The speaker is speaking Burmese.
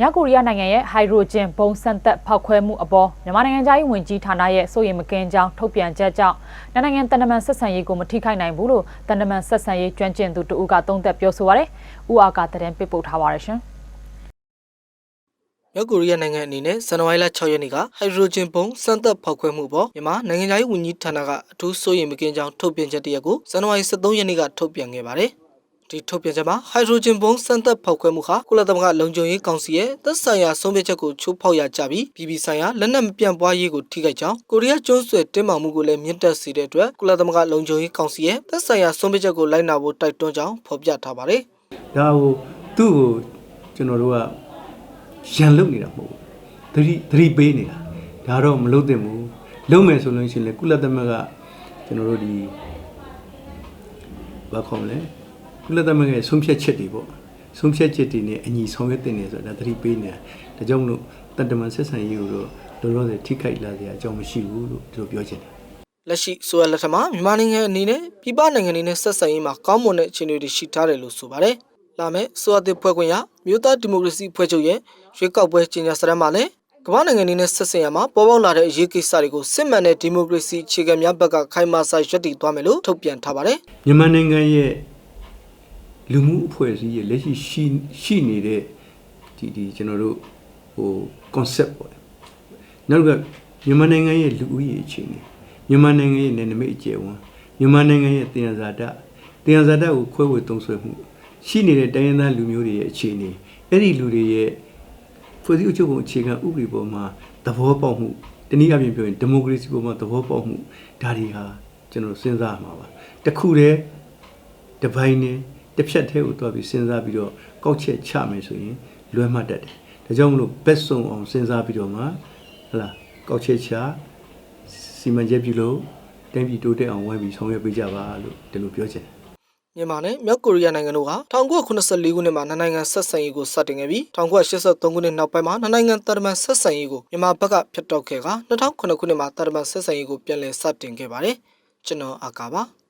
မြောက်ကိုရီးယားနိုင်ငံရဲ့ဟိုက်ဒရိုဂျင်ဘုံစံသက်ဖောက်ခွဲမှုအပေါ်မြန်မာနိုင်ငံသားရေးဝန်ကြီးဌာနရဲ့စိုးရိမ်မကင်းကြောင်းထုတ်ပြန်ချက်ကြောင့်နိုင်ငံတကာတန်တမန်ဆက်ဆံရေးကိုမထိခိုက်နိုင်ဘူးလို့တန်တမန်ဆက်ဆံရေးကျွမ်းကျင်သူတဦးကသုံးသပ်ပြောဆိုပါရယ်။ဦးအာကသတင်းပေးပို့ထားပါရရှင်။မြောက်ကိုရီးယားနိုင်ငံအနေနဲ့ဇန်နဝါရီလ6ရက်နေ့ကဟိုက်ဒရိုဂျင်ပုံစမ်းသပ်ဖောက်ခွဲမှုပေါ်မြန်မာနိုင်ငံသားရေးဝန်ကြီးဌာနကအထူးစိုးရိမ်မကင်းကြောင်းထုတ်ပြန်ချက်တရက်ကိုဇန်နဝါရီ23ရက်နေ့ကထုတ်ပြန်ခဲ့ပါတယ်။ ဒီထုတ်ပြန်ချက်မှာဟိုက်ဒရိုဂျင်ပုံစမ်းသပ်ဖောက်ခွဲမှုဟာကုလသမဂ္ဂလုံခြုံရေးကောင်စီရဲ့သက်ဆိုင်ရာဆုံးဖြတ်ချက်ကိုချိုးဖောက်ရကြပြီးပြည်ပဆိုင်ရာလက်နက်မပြန့်ပွားရေးကိုထိခိုက်ကြောင်းကိုရီးယားကျွန်းဆွယ်တင်းမာမှုကိုလည်းမြင့်တက်စေတဲ့အတွက်ကုလသမဂ္ဂလုံခြုံရေးကောင်စီရဲ့သက်ဆိုင်ရာဆုံးဖြတ်ချက်ကိုလိုက်နာဖို့တိုက်တွန်းကြောင်းဖော်ပြထားပါတယ်။ဒါဟိုသူ့ကိုကျွန်တော်တို့ကရန်လုတ်နေတာမဟုတ်ဘူးသတိသတိပေးနေတာဒါတော့မလုပ်သင့်ဘူးလုပ်မယ်ဆိုလို့ရှိရင်လေကုလသမဂ္ဂကျွန်တော်တို့ဒီဘာခေါ်မလဲ ကုလသမဂ္ဂရဲ့ဆုံးဖြတ်ချက်တွေပေါ့ဆုံးဖြတ်ချက်တွေနဲ့အညီဆောင်ရွက်တင်နေဆိုတာသတိပေးနေတာဒါကြောင့်မလို့တန်တမန်ဆက်ဆံရေးကိုတော့လောလောဆယ်ထိခိုက်လာစရာအကြောင်းမရှိဘူးလို့သူတို့ပြောချင်တယ်လက်ရှိဆိုရလက်ထက်မှာမြန်မာနိုင်ငံအနေနဲ့ပြည်ပနိုင်ငံတွေနဲ့ဆက်ဆံရေးမှာကောင်းမွန်တဲ့အခြေအနေတွေရှိထားတယ်လို့ဆိုပါတယ်။လာမယ့်ဆိုရတဲ့ဖွဲ့ခွင့်ရမြို့သားဒီမိုကရေစီဖွဲ့ချုပ်ရဲ့ရွေးကောက်ပွဲကြီးညာစရမ်းမှာလည်းကမ္ဘာနိုင်ငံတွေနဲ့ဆက်ဆံရမှာပေါ်ပေါက်လာတဲ့အရေးကိစ္စတွေကိုစစ်မှန်တဲ့ဒီမိုကရေစီအခြေခံများဘက်ကခိုင်မာစာရပ်တည်သွားမယ်လို့ထုတ်ပြန်ထားပါတယ်မြန်မာနိုင်ငံရဲ့ လူမှုအဖွဲ့အစည်းရဲ့လက်ရှိရှိရှိနေတဲ့ဒီဒီကျွန်တော်တို့ဟို concept ပေါ့နောက်ကမြန်မာနိုင်ငံရဲ့လူဦးရေအခြေအနေမြန်မာနိုင်ငံရဲ့နယ်နိမိတ်အကျယ်ဝန်းမြန်မာနိုင်ငံရဲ့တင်ရဇာတတင်ရဇာတကိုခွဲဝေသုံးစွဲမှုရှိနေတဲ့တိုင်းရင်းသားလူမျိုးတွေရဲ့အခြေအနေအဲ့ဒီလူတွေရဲ့ဖွဲ့စည်းအုပ်ချုပ်ပုံအခြေခံဥပဒေပေါ်မှာသဘောပေါက်မှုတနည်းအားဖြင့်ပြောရင်ဒီမိုကရေစီပေါ်မှာသဘောပေါက်မှုဒါတွေဟာကျွန်တော်စဉ်းစားရမှာပါတစ်ခုတည်းတစ်ပိုင်းနဲ့ တစ်ဖြတ်သေးကိုတွားပြီးစဉ်းစားပြီးတော့ကောက်ချက်ချမယ်ဆိုရင်လွဲမှတ်တတ်တယ်။ဒါကြောင့်မလို့ဘက်ဆုံးအောင်စဉ်းစားပြီးတော့မှဟလာကောက်ချက်ချစီမံချက်ပြုလို့တိုင်းပြည်တိုးတက်အောင်ဝိုင်းပြီးဆောင်ရွက်ပေးကြပါလို့ဒီလိုပြောချင်တယ်။မြန်မာနဲ့မြောက်ကိုရီးယားနိုင်ငံတို့ဟာ1984ခုနှစ်မှာနှစ်နိုင်ငံဆက်ဆံရေးကိုစတင်ခဲ့ပြီး1983ခုနှစ်နောက်ပိုင်းမှာနှစ်နိုင်ငံတာတမန်ဆက်ဆံရေးကိုမြန်မာဘက်ကဖျက်တောက်ခဲ့က2009ခုနှစ်မှာတာတမန်ဆက်ဆံရေးကိုပြန်လည်စတင်ခဲ့ပါတယ်။ကျွန်တော်အာကာပါ။